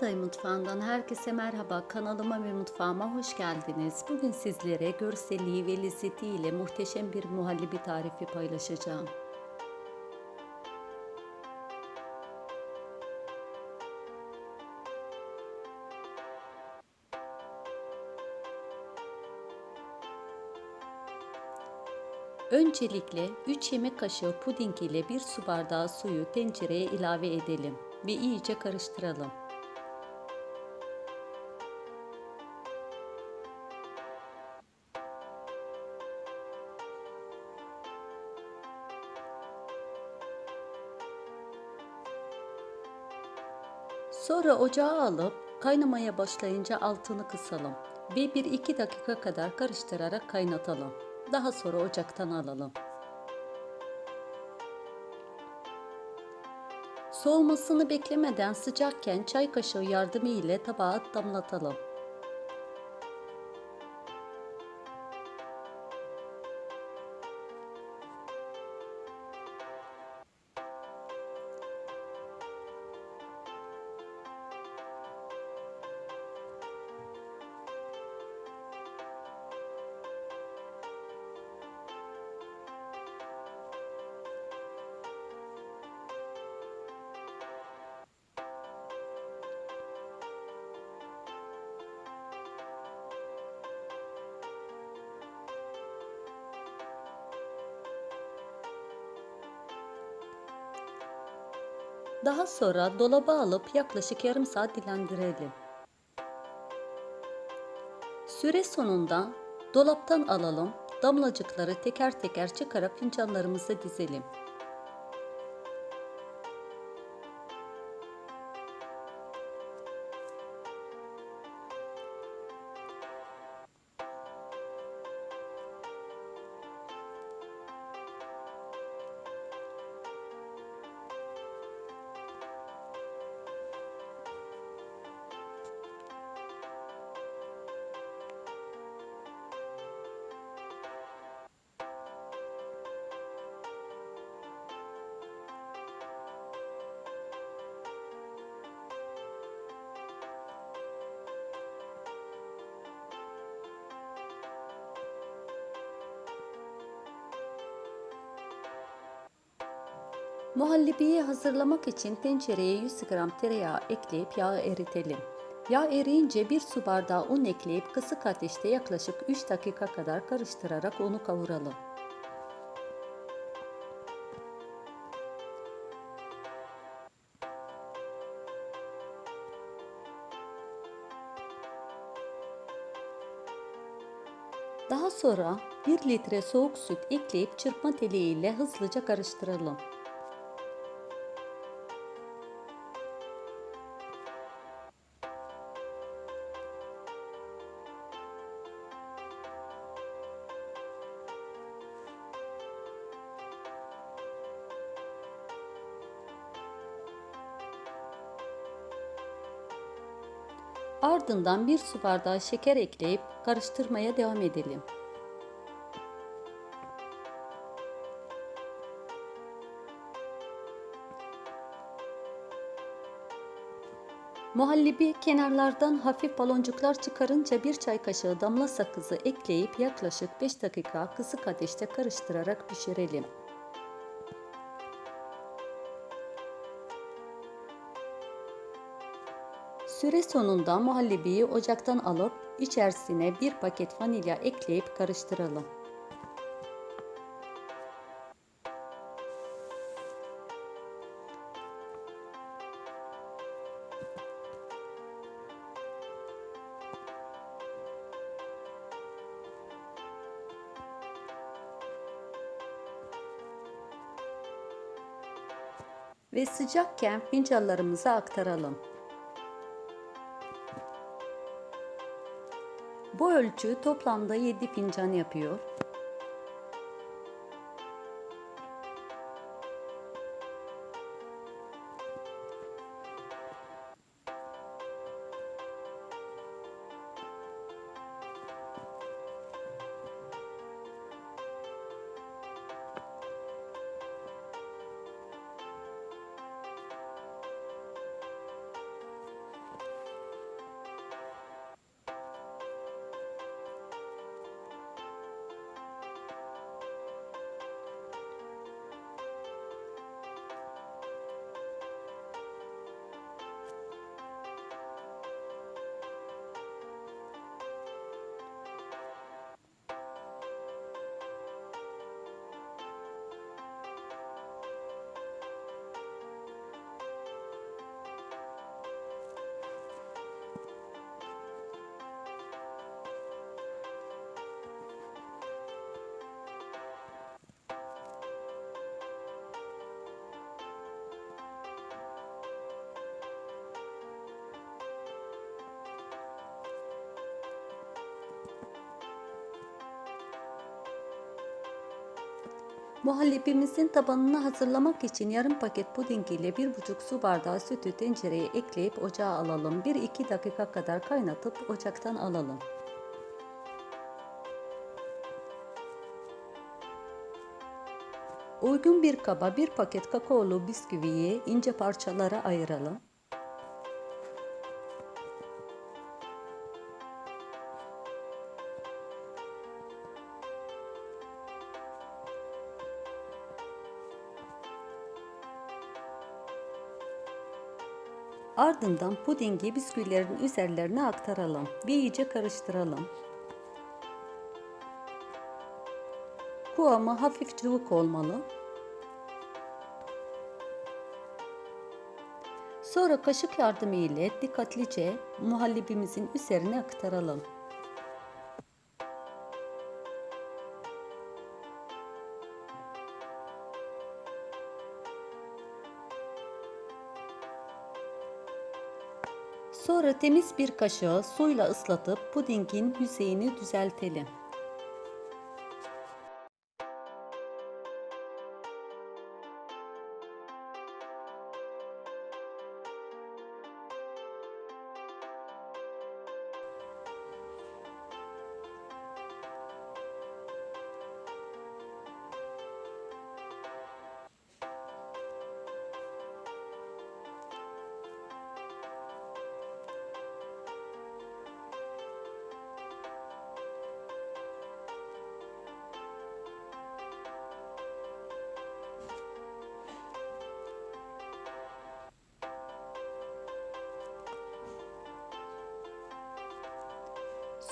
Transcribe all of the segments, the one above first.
Hatay Mutfağı'ndan herkese merhaba. Kanalıma ve mutfağıma hoş geldiniz. Bugün sizlere görselliği ve lezzetiyle muhteşem bir muhallebi tarifi paylaşacağım. Öncelikle 3 yemek kaşığı puding ile 1 su bardağı suyu tencereye ilave edelim ve iyice karıştıralım. Sonra ocağa alıp kaynamaya başlayınca altını kısalım ve 1-2 dakika kadar karıştırarak kaynatalım. Daha sonra ocaktan alalım. Soğumasını beklemeden sıcakken çay kaşığı yardımı ile tabağa damlatalım. Daha sonra dolaba alıp yaklaşık yarım saat dinlendirelim. Süre sonunda dolaptan alalım, damlacıkları teker teker çıkarıp fincanlarımıza dizelim. Muhallebiyi hazırlamak için tencereye 100 gram tereyağı ekleyip yağı eritelim. Yağ eriyince 1 su bardağı un ekleyip kısık ateşte yaklaşık 3 dakika kadar karıştırarak unu kavuralım. Daha sonra 1 litre soğuk süt ekleyip çırpma teliğiyle hızlıca karıştıralım. Ardından bir su bardağı şeker ekleyip karıştırmaya devam edelim. Muhallebi kenarlardan hafif baloncuklar çıkarınca bir çay kaşığı damla sakızı ekleyip yaklaşık 5 dakika kısık ateşte karıştırarak pişirelim. Süre sonunda muhallebiyi ocaktan alıp içerisine bir paket vanilya ekleyip karıştıralım. Ve sıcakken fincanlarımıza aktaralım. Bu ölçü toplamda 7 fincan yapıyor. Muhallebimizin tabanını hazırlamak için yarım paket puding ile 1,5 su bardağı sütü tencereye ekleyip ocağa alalım. 1-2 dakika kadar kaynatıp ocaktan alalım. Uygun bir kaba bir paket kakaolu bisküviyi ince parçalara ayıralım. Ardından pudingi bisküvilerin üzerlerine aktaralım ve iyice karıştıralım. Kıvamı hafif cıvık olmalı. Sonra kaşık yardımı ile dikkatlice muhallebimizin üzerine aktaralım. Sonra temiz bir kaşığı suyla ıslatıp pudingin yüzeyini düzeltelim.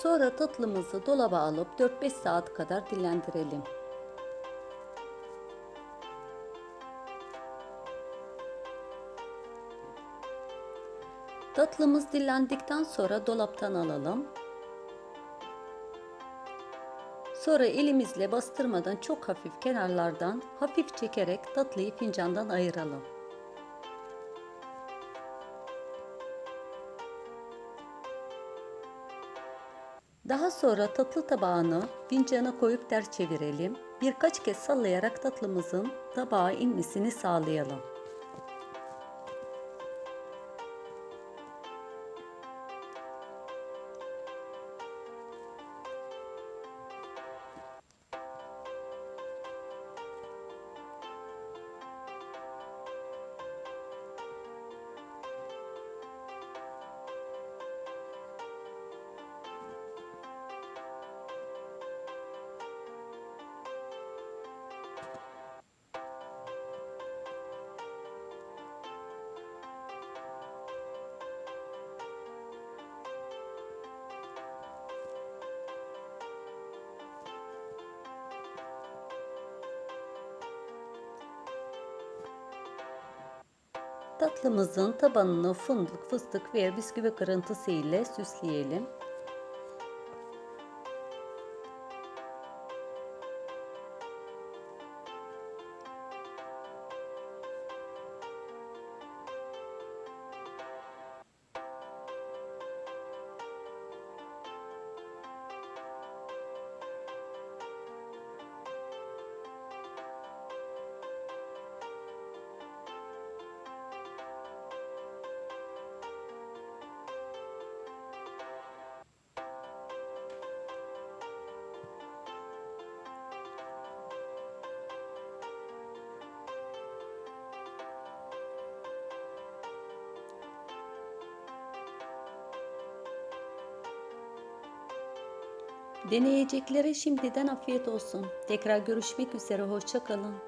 Sonra tatlımızı dolaba alıp 4-5 saat kadar dinlendirelim. Tatlımız dinlendikten sonra dolaptan alalım. Sonra elimizle bastırmadan çok hafif kenarlardan hafif çekerek tatlıyı fincandan ayıralım. Daha sonra tatlı tabağını fincana koyup ters çevirelim. Birkaç kez sallayarak tatlımızın tabağa inmesini sağlayalım. Tatlımızın tabanını fındık, fıstık veya bisküvi kırıntısı ile süsleyelim. Deneyeceklere şimdiden afiyet olsun. Tekrar görüşmek üzere, hoşça kalın.